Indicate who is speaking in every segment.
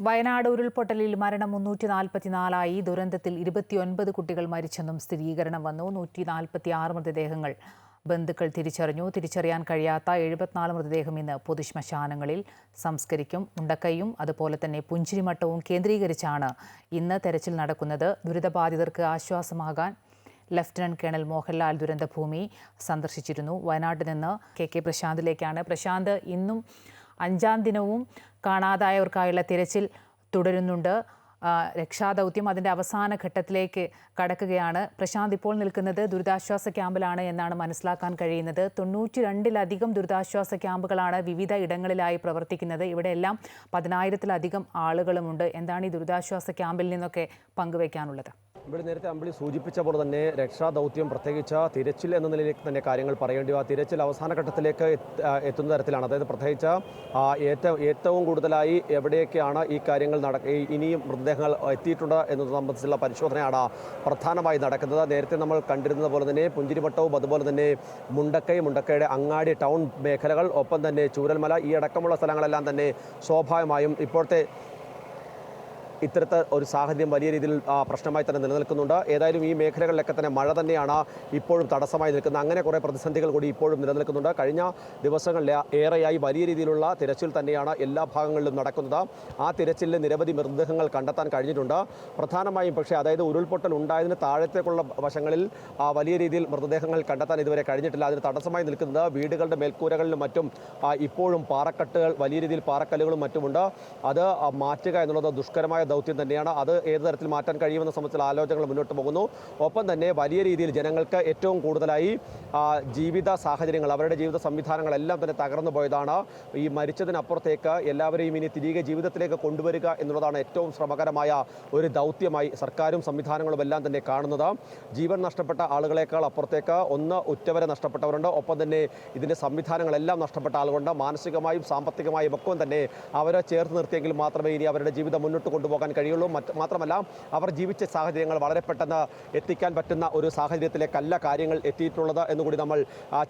Speaker 1: വയനാട് ഉരുൾപൊട്ടലിൽ മരണം മുന്നൂറ്റി നാൽപ്പത്തിനാലായി ദുരന്തത്തിൽ ഇരുപത്തിയൊൻപത് കുട്ടികൾ മരിച്ചെന്നും സ്ഥിരീകരണം വന്നു. നൂറ്റി നാൽപ്പത്തി ആറ് മൃതദേഹങ്ങൾ ബന്ധുക്കൾ തിരിച്ചറിഞ്ഞു. തിരിച്ചറിയാൻ കഴിയാത്ത എഴുപത്തിനാല് മൃതദേഹം ഇന്ന് പൊതുശ്മശാനങ്ങളിൽ സംസ്കരിക്കും ഉണ്ടക്കയും അതുപോലെ തന്നെ പുഞ്ചിരിമട്ടവും കേന്ദ്രീകരിച്ചാണ് ഇന്ന് തെരച്ചിൽ നടക്കുന്നത്. ദുരിതബാധിതർക്ക് ആശ്വാസമാകാൻ ലഫ്റ്റനന്റ് കേണൽ മോഹൻലാൽ ദുരന്തഭൂമി സന്ദർശിച്ചിരുന്നു. വയനാട്ടിൽ നിന്ന് കെ കെ പ്രശാന്തിലേക്കാണ്. പ്രശാന്ത് ഇന്നും അഞ്ചാം ദിനവും കാണാതായവർക്കായുള്ള തിരച്ചിൽ തുടരുന്നുണ്ട്. രക്ഷാദൗത്യം അതിന്റെ അവസാന ഘട്ടത്തിലേക്ക് കടക്കുകയാണ്. പ്രശാന്ത് ഇപ്പോൾ നിൽക്കുന്നത് ദുരിതാശ്വാസ ക്യാമ്പിലാണ് എന്നാണ് മനസ്സിലാക്കാൻ കഴിയുന്നത്. തൊണ്ണൂറ്റി രണ്ടിലധികം ദുരിതാശ്വാസ ക്യാമ്പുകളാണ് വിവിധ ഇടങ്ങളിലായി പ്രവർത്തിക്കുന്നത്. ഇവിടെയെല്ലാം പതിനായിരത്തിലധികം ആളുകളുമുണ്ട്. എന്താണ് ഈ ദുരിതാശ്വാസ ക്യാമ്പിൽ നിന്നൊക്കെ പങ്കുവയ്ക്കാനുള്ളത്?
Speaker 2: ഇവിടെ നേരത്തെ അമ്പിളി സൂചിപ്പിച്ച പോലെ തന്നെ രക്ഷാദൗത്യം പ്രത്യേകിച്ച് തിരച്ചിൽ എന്ന നിലയിലേക്ക് തന്നെ കാര്യങ്ങൾ പറയേണ്ടി വരും. തിരച്ചിൽ അവസാന ഘട്ടത്തിലേക്ക് എത്തുന്ന തരത്തിലാണ്. അതായത് പ്രത്യേകിച്ച് ഏറ്റവും ഏറ്റവും കൂടുതലായി എവിടെയൊക്കെയാണ് ഈ കാര്യങ്ങൾ നട ഇനിയും ഇനിയും മൃതദേഹങ്ങൾ എത്തിയിട്ടുണ്ട് എന്നത് സംബന്ധിച്ചുള്ള പരിശോധനയാണ് പ്രധാനമായി നടക്കുന്നത്. നേരത്തെ നമ്മൾ കണ്ടിരുന്നത് പോലെ തന്നെ പുഞ്ചിരിവട്ടവും അതുപോലെ തന്നെ മുണ്ടക്കൈ മുണ്ടക്കയുടെ അങ്ങാടി ടൗൺ മേഖലകൾ ഒപ്പം തന്നെ ചൂരൽമല ഈ അടക്കമുള്ള സ്ഥലങ്ങളെല്ലാം തന്നെ സ്വാഭാവികമായും ഇപ്പോഴത്തെ ഇത്തരത്തെ ഒരു സാഹചര്യം വലിയ രീതിയിൽ പ്രശ്നമായി തന്നെ നിലനിൽക്കുന്നുണ്ട്. ഏതായാലും ഈ മേഖലകളിലൊക്കെ തന്നെ മഴ തന്നെയാണ് ഇപ്പോഴും തടസ്സമായി നിൽക്കുന്നത്. അങ്ങനെ കുറേ പ്രതിസന്ധികൾ കൂടി ഇപ്പോഴും നിലനിൽക്കുന്നുണ്ട്. കഴിഞ്ഞ ദിവസങ്ങളിൽ ഏറെയായി വലിയ രീതിയിലുള്ള തിരച്ചിൽ തന്നെയാണ് എല്ലാ ഭാഗങ്ങളിലും നടക്കുന്നത്. ആ തിരച്ചിലിൽ നിരവധി മൃതദേഹങ്ങൾ കണ്ടെത്താൻ കഴിഞ്ഞിട്ടുണ്ട്. പ്രധാനമായും പക്ഷേ അതായത് ഉരുൾപൊട്ടൽ ഉണ്ടായതിന് താഴത്തേക്കുള്ള വശങ്ങളിൽ ആ, വലിയ രീതിയിൽ മൃതദേഹങ്ങൾ കണ്ടെത്താൻ ഇതുവരെ കഴിഞ്ഞിട്ടില്ല. അതിന് തടസ്സമായി നിൽക്കുന്നത് വീടുകളുടെ മേൽക്കൂരകളിലും മറ്റും ഇപ്പോഴും പാറക്കെട്ടുകൾ വലിയ രീതിയിൽ പാറക്കല്ലുകളും മറ്റുമുണ്ട്. അത് മാറ്റുക എന്നുള്ളത് ദുഷ്കരമായ ദൗത്യം തന്നെയാണ്. അത് ഏത് തരത്തിൽ മാറ്റാൻ കഴിയുമെന്ന സംബന്ധിച്ചുള്ള ആലോചനകൾ മുന്നോട്ട് പോകുന്നു. ഒപ്പം തന്നെ വലിയ രീതിയിൽ ജനങ്ങൾക്ക് ഏറ്റവും കൂടുതലായി ജീവിത സാഹചര്യങ്ങൾ അവരുടെ ജീവിത സംവിധാനങ്ങളെല്ലാം തന്നെ തകർന്നു പോയതാണ്. ഈ മരിച്ചതിനപ്പുറത്തേക്ക് എല്ലാവരെയും ഇനി തിരികെ ജീവിതത്തിലേക്ക് കൊണ്ടുവരിക എന്നുള്ളതാണ് ഏറ്റവും ശ്രമകരമായ ഒരു ദൗത്യമായി സർക്കാരും സംവിധാനങ്ങളും എല്ലാം തന്നെ കാണുന്നത്. ജീവൻ നഷ്ടപ്പെട്ട ആളുകളെക്കാൾ അപ്പുറത്തേക്ക് ഒന്ന് ഉറ്റവരെ നഷ്ടപ്പെട്ടവരുണ്ട്. ഒപ്പം തന്നെ ഇതിന്റെ സംവിധാനങ്ങളെല്ലാം നഷ്ടപ്പെട്ട ആളുകളുണ്ട്. മാനസികമായും സാമ്പത്തികമായും ഒക്കെ തന്നെ അവരെ ചേർത്ത് നിർത്തിയെങ്കിൽ മാത്രമേ ഇനി അവരുടെ ജീവിതം മുന്നോട്ട് കൊണ്ടുപോകാൻ കഴിയുള്ളൂ. മറ്റ് മാത്രമല്ല അവർ ജീവിച്ച സാഹചര്യങ്ങൾ വളരെ പെട്ടെന്ന് എത്തിക്കാൻ പറ്റുന്ന ഒരു സാഹചര്യത്തിലേക്കല്ല കാര്യങ്ങൾ എത്തിയിട്ടുള്ളത് എന്നുകൂടി നമ്മൾ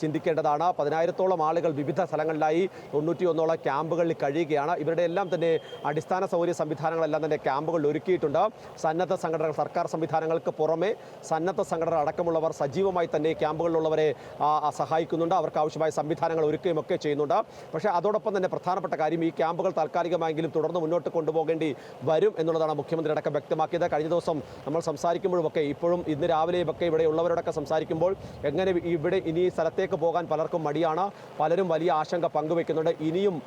Speaker 2: ചിന്തിക്കേണ്ടതാണ്. പതിനായിരത്തോളം ആളുകൾ വിവിധ സ്ഥലങ്ങളിലായി തൊണ്ണൂറ്റിയൊന്നോളം ക്യാമ്പുകളിൽ കഴിയുകയാണ്. ഇവരുടെ എല്ലാം തന്നെ അടിസ്ഥാന സൗകര്യ സംവിധാനങ്ങളെല്ലാം തന്നെ ക്യാമ്പുകളിൽ ഒരുക്കിയിട്ടുണ്ട്. സന്നദ്ധ സംഘടനകൾ സർക്കാർ സംവിധാനങ്ങൾക്ക് പുറമെ സന്നദ്ധ സംഘടന അടക്കമുള്ളവർ സജീവമായി തന്നെ ക്യാമ്പുകളിലുള്ളവരെ സഹായിക്കുന്നുണ്ട്. അവർക്ക് ആവശ്യമായ സംവിധാനങ്ങൾ ഒരുക്കുകയും ഒക്കെ ചെയ്യുന്നുണ്ട്. പക്ഷേ അതോടൊപ്പം തന്നെ പ്രധാനപ്പെട്ട കാര്യം ഈ ക്യാമ്പുകൾ താൽക്കാലികമായെങ്കിലും തുടർന്ന് മുന്നോട്ട് കൊണ്ടുപോകേണ്ടി വരും. എന്നുള്ളതാണ് മുഖ്യമന്ത്രി അടക്കം വ്യക്തമാക്കിയത്. കഴിഞ്ഞ ദിവസം നമ്മൾ സംസാരിക്കുമ്പോഴുമൊക്കെ ഇപ്പോഴും ഇന്ന് രാവിലെയും ഒക്കെ ഇവിടെ ഉള്ളവരോടൊക്കെ സംസാരിക്കുമ്പോൾ എങ്ങനെ ഇവിടെ ഇനി സ്ഥലത്തേക്ക് പോകാൻ പലർക്കും മടിയാണ്. പലരും വലിയ ആശങ്ക പങ്കുവെക്കുന്നുണ്ട്. ഇനിയും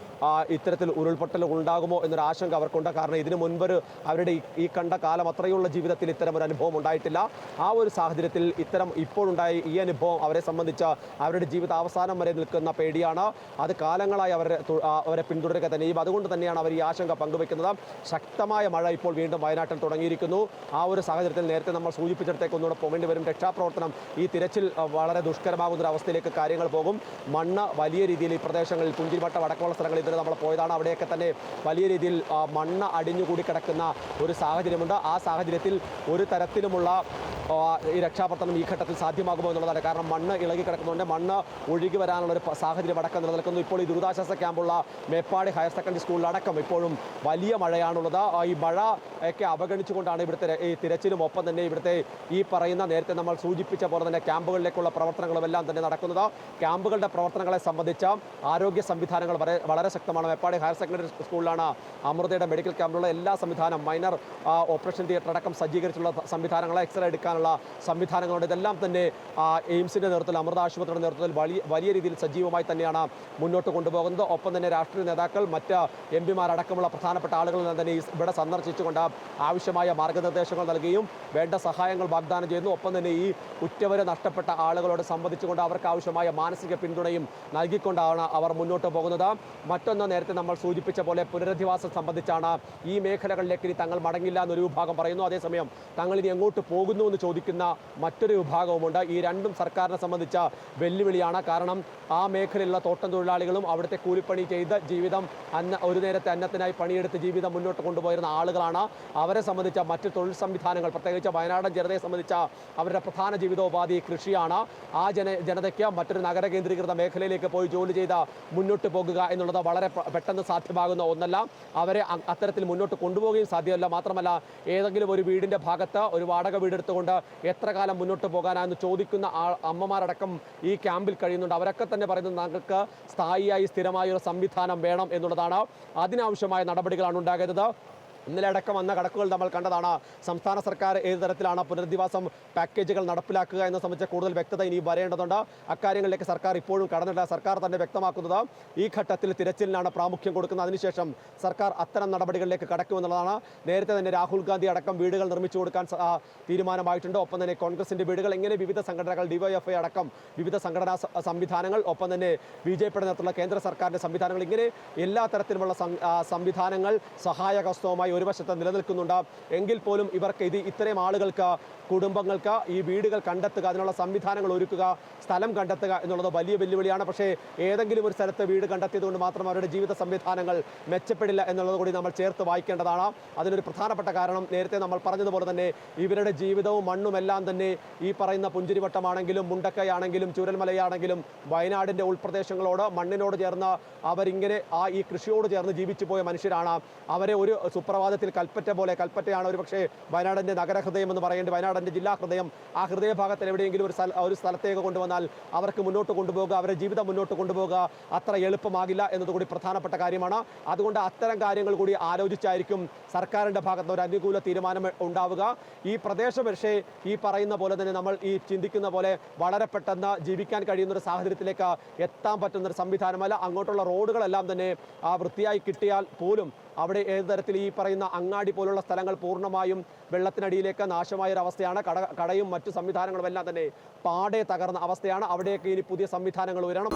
Speaker 2: ഇത്തരത്തിൽ ഉരുൾപൊട്ടൽ ഉണ്ടാകുമോ എന്നൊരു ആശങ്ക അവർക്കുണ്ട്. കാരണം ഇതിനു മുൻപ് അവരുടെ ഈ- കണ്ട കാലം അത്രയുള്ള ജീവിതത്തിൽ ഇത്തരം ഒരു അനുഭവം ഉണ്ടായിട്ടില്ല. ആ ഒരു സാഹചര്യത്തിൽ ഇത്തരം ഇപ്പോഴുണ്ടായ ഈ അനുഭവം അവരെ സംബന്ധിച്ച് അവരുടെ ജീവിത അവസാനം വരെ നിൽക്കുന്ന പേടിയാണ്. അത് കാലങ്ങളായി അവരെ അവരെ പിന്തുടരുക തന്നെയും അതുകൊണ്ട് തന്നെയാണ് അവർ ഈ ആശങ്ക പങ്കുവെക്കുന്നത്. ശക്തമായ മഴ ഇപ്പോൾ വീണ്ടും വയനാട്ടിൽ തുടങ്ങിയിരിക്കുന്നു. ആ ഒരു സാഹചര്യത്തിൽ നേരത്തെ നമ്മൾ സൂചിപ്പിച്ചിടത്തേക്ക് ഒന്നുകൂടെ പോകേണ്ടി വരും. രക്ഷാപ്രവർത്തനം ഈ തിരച്ചിൽ വളരെ ദുഷ്കരമാകുന്ന ഒരു അവസ്ഥയിലേക്ക് കാര്യങ്ങൾ പോകും. മണ്ണ് വലിയ രീതിയിൽ ഈ പ്രദേശങ്ങളിൽ പുഞ്ചിരിവട്ട അടക്കമുള്ള സ്ഥലങ്ങളിൽ ഇതുവരെ നമ്മൾ പോയതാണ്. അവിടെയൊക്കെ തന്നെ വലിയ രീതിയിൽ മണ്ണ് അടിഞ്ഞുകൂടി കിടക്കുന്ന ഒരു സാഹചര്യമുണ്ട്. ആ സാഹചര്യത്തിൽ ഒരു തരത്തിലുമുള്ള ഈ രക്ഷാപ്രവർത്തനം ഈ ഘട്ടത്തിൽ സാധ്യമാകുമോ എന്നുള്ളതാണ്. കാരണം മണ്ണ് ഇളകി കിടക്കുന്നുണ്ട്. മണ്ണ് ഒഴുകി വരാനുള്ള ഒരു സാഹചര്യം അടക്കം നിലനിൽക്കുന്നു. ഇപ്പോൾ ഈ ദുരിതാശ്വാസ ക്യാമ്പുള്ള മേപ്പാടി ഹയർ സെക്കൻഡറി സ്കൂളിലടക്കം ഇപ്പോഴും വലിയ മഴയാണുള്ളത്. ഈ മഴ ഒക്കെ അവഗണിച്ചുകൊണ്ടാണ് ഇവിടുത്തെ ഈ തിരച്ചിലും ഒപ്പം തന്നെ ഇവിടുത്തെ ഈ പറയുന്ന നേരത്തെ നമ്മൾ സൂചിപ്പിച്ച പോലെ തന്നെ ക്യാമ്പുകളിലേക്കുള്ള പ്രവർത്തനങ്ങളും എല്ലാം തന്നെ നടക്കുന്നത്. ക്യാമ്പുകളുടെ പ്രവർത്തനങ്ങളെ സംബന്ധിച്ച ആരോഗ്യ സംവിധാനങ്ങൾ വളരെ വളരെ ശക്തമാണ്. മേപ്പാടി ഹയർ സെക്കൻഡറി സ്കൂളിലാണ് അമൃതയുടെ മെഡിക്കൽ ക്യാമ്പിലുള്ള എല്ലാ സംവിധാനം മൈനർ ഓപ്പറേഷൻ തിയേറ്റർ അടക്കം സജ്ജീകരിച്ചുള്ള സംവിധാനങ്ങളെ എക്സ്റേ എടുക്കാനുള്ള സംവിധാനങ്ങളുണ്ട്. ഇതെല്ലാം തന്നെ എയിംസിന്റെ നേതൃത്വത്തിൽ അമൃത ആശുപത്രിയുടെ നേതൃത്വത്തിൽ വലിയ വലിയ രീതിയിൽ സജീവമായി തന്നെയാണ് മുന്നോട്ട് കൊണ്ടുപോകുന്നത്. ഒപ്പം തന്നെ രാഷ്ട്രീയ നേതാക്കൾ മറ്റ് എം പിമാരടക്കമുള്ള പ്രധാനപ്പെട്ട ആളുകളെല്ലാം തന്നെ ഇവിടെ സന്ദർശിച്ചുകൊണ്ട് ആവശ്യമായ മാർഗനിർദ്ദേശങ്ങൾ നൽകുകയും വേണ്ട സഹായങ്ങൾ വാഗ്ദാനം ചെയ്യുന്നു. ഒപ്പം തന്നെ ഈ ഉറ്റവരെ നഷ്ടപ്പെട്ട ആളുകളോട് സംബന്ധിച്ചുകൊണ്ട് അവർക്ക് ആവശ്യമായ മാനസിക പിന്തുണയും നൽകിക്കൊണ്ടാണ് അവർ മുന്നോട്ട് പോകുന്നത്. മറ്റൊന്ന് നേരത്തെ നമ്മൾ സൂചിപ്പിച്ച പോലെ പുനരധിവാസം സംബന്ധിച്ചാണ് ഈ മേഖലകളിലേക്ക് ഇനി തങ്ങൾ മടങ്ങില്ല എന്നൊരു വിഭാഗം പറയുന്നു. അതേസമയം തങ്ങൾ ഇനി എങ്ങോട്ട് പോകുന്നു എന്ന് ചോദിക്കുന്ന മറ്റൊരു വിഭാഗവുമുണ്ട്. ഈ രണ്ടും സർക്കാരിനെ സംബന്ധിച്ച വെല്ലുവിളിയാണ്. കാരണം ആ മേഖലയിലുള്ള തോട്ടം തൊഴിലാളികളും അവിടുത്തെ കൂലിപ്പണി ചെയ്ത് ജീവിതം അന്ന ഒരു നേരത്തെ അന്നത്തിനായി പണിയെടുത്ത് ജീവിതം മുന്നോട്ട് കൊണ്ടുപോയിരുന്ന ആളുകളാണ്. അവരെ സംബന്ധിച്ച മറ്റ് തൊഴിൽ സംവിധാനങ്ങൾ പ്രത്യേകിച്ച് വയനാടൻ ജനതയെ സംബന്ധിച്ച അവരുടെ പ്രധാന ജീവിതോപാധി കൃഷിയാണ്. ആ ജന ജനതയ്ക്ക് മറ്റൊരു നഗര കേന്ദ്രീകൃത മേഖലയിലേക്ക് പോയി ജോലി ചെയ്ത് മുന്നോട്ട് പോകുക എന്നുള്ളത് വളരെ പെട്ടെന്ന് സാധ്യമാകുന്ന ഒന്നല്ല. അവരെ അത്തരത്തിൽ മുന്നോട്ട് കൊണ്ടുപോവുകയും സാധ്യമല്ല. മാത്രമല്ല ഏതെങ്കിലും ഒരു വീടിന്റെ ഭാഗത്ത് ഒരു വാടക വീടെടുത്തുകൊണ്ട് എത്ര കാലം മുന്നോട്ട് പോകാനാണെന്ന് ചോദിക്കുന്ന അമ്മമാരടക്കം ഈ ക്യാമ്പിൽ കഴിയുന്നുണ്ട്. അവരൊക്കെ തന്നെ പറയുന്നത് താങ്കൾക്ക് സ്ഥായിയായി സ്ഥിരമായ ഒരു സംവിധാനം വേണം എന്നുള്ളതാണ് അതിനാവശ്യമായ നടപടികളാണ് ഉണ്ടാകുന്നത്. ഇന്നലെ അടക്കം വന്ന കണക്കുകൾ നമ്മൾ കണ്ടതാണ്. സംസ്ഥാന സർക്കാർ ഏത് തരത്തിലാണ് പുനരധിവാസം പാക്കേജുകൾ നടപ്പിലാക്കുക എന്ന സംബന്ധിച്ച കൂടുതൽ വ്യക്തത ഇനി വരേണ്ടതുണ്ട്. അക്കാര്യങ്ങളിലേക്ക് സർക്കാർ ഇപ്പോഴും കടന്നിട്ടില്ല. സർക്കാർ തന്നെ വ്യക്തമാക്കുന്നത് ഈ ഘട്ടത്തിൽ തിരച്ചിലിനാണ് പ്രാമുഖ്യം കൊടുക്കുന്നത്. അതിനുശേഷം സർക്കാർ അത്തരം നടപടികളിലേക്ക് കടക്കുമെന്നുള്ളതാണ്. നേരത്തെ തന്നെ രാഹുൽ ഗാന്ധി അടക്കം വീടുകൾ നിർമ്മിച്ചു കൊടുക്കാൻ തീരുമാനമായിട്ടുണ്ട്. ഒപ്പം തന്നെ കോൺഗ്രസിന്റെ വീടുകൾ എങ്ങനെ വിവിധ സംഘടനകൾ ഡിവൈഎഫ്ഐ അടക്കം വിവിധ സംഘടനാ സംവിധാനങ്ങൾ ഒപ്പം തന്നെ ബി ജെ പിയുടെ കേന്ദ്ര സർക്കാരിന്റെ സംവിധാനങ്ങൾ ഇങ്ങനെ എല്ലാ തരത്തിലുമുള്ള സംവിധാനങ്ങൾ സഹായകസ്തവുമായി ഒരു വശത്ത് നിലനിൽക്കുന്നുണ്ട്. എങ്കിൽ പോലും ഇവർക്ക് ഇത് ഇത്രയും ആളുകൾക്ക് കുടുംബങ്ങൾക്ക് ഈ വീടുകൾ കണ്ടെത്തുക അതിനുള്ള സംവിധാനങ്ങൾ ഒരുക്കുക സ്ഥലം കണ്ടെത്തുക എന്നുള്ളത് വലിയ വെല്ലുവിളിയാണ്. പക്ഷേ ഏതെങ്കിലും ഒരു സ്ഥലത്ത് വീട് കണ്ടെത്തിയത് കൊണ്ട് മാത്രം അവരുടെ ജീവിത സംവിധാനങ്ങൾ മെച്ചപ്പെടില്ല എന്നുള്ളത് കൂടി നമ്മൾ ചേർത്ത് വായിക്കേണ്ടതാണ്. അതിനൊരു പ്രധാനപ്പെട്ട കാരണം നേരത്തെ നമ്മൾ പറഞ്ഞതുപോലെ തന്നെ ഇവരുടെ ജീവിതവും മണ്ണുമെല്ലാം തന്നെ ഈ പറയുന്ന പുഞ്ചിരിവട്ടമാണെങ്കിലും മുണ്ടക്കയാണെങ്കിലും ചൂരൽമലയാണെങ്കിലും വയനാടിന്റെ ഉൾപ്രദേശങ്ങളോട് മണ്ണിനോട് ചേർന്ന് അവരിങ്ങനെ ആ ഈ കൃഷിയോട് ചേർന്ന് ജീവിച്ചു പോയ മനുഷ്യരാണ്. അവരെ ഒരു സുപ്രഭാതത്തിൽ കൽപ്പറ്റ പോലെ കൽപ്പറ്റയാണ് ഒരു പക്ഷേ വയനാടിന്റെ നഗരഹൃദയം എന്ന് പറയേണ്ടത് വയനാടിന്റെ ജില്ലാ ഹൃദയം ആ ഹൃദയഭാഗത്തിൽ എവിടെയെങ്കിലും ഒരു സ്ഥല ഒരു സ്ഥലത്തേക്ക് കൊണ്ടുവന്നാൽ അവർക്ക് മുന്നോട്ട് കൊണ്ടുപോകുക അവരുടെ ജീവിതം മുന്നോട്ട് കൊണ്ടുപോകുക അത്ര എളുപ്പമാകില്ല എന്നതുകൂടി പ്രധാനപ്പെട്ട കാര്യമാണ്. അതുകൊണ്ട് അത്തരം കാര്യങ്ങൾ കൂടി ആലോചിച്ചായിരിക്കും സർക്കാരിന്റെ ഭാഗത്ത് ഒരു അനുകൂല തീരുമാനം ഉണ്ടാവുക. ഈ പ്രദേശം പക്ഷേ ഈ പറയുന്ന പോലെ തന്നെ നമ്മൾ ഈ ചിന്തിക്കുന്ന പോലെ വളരെ പെട്ടെന്ന് ജീവിക്കാൻ കഴിയുന്ന ഒരു സാഹചര്യത്തിലേക്ക് എത്താൻ പറ്റുന്ന ഒരു സംവിധാനമല്ല. അങ്ങോട്ടുള്ള റോഡുകളെല്ലാം തന്നെ വൃത്തിയായി കിട്ടിയാൽ പോലും അവിടെ ഏത് തരത്തിൽ ഈ പറയുന്ന അങ്ങാടി പോലുള്ള സ്ഥലങ്ങൾ പൂർണമായും വെള്ളത്തിനടിയിലേക്ക് നാശമായ ഒരു അവസ്ഥയാണ് കട കടയും മറ്റു സംവിധാനങ്ങളും എല്ലാം തന്നെ പാടെ തകർന്ന അവസ്ഥയാണ്. അവിടെയൊക്കെ ഇനി പുതിയ സംവിധാനങ്ങൾ വരണം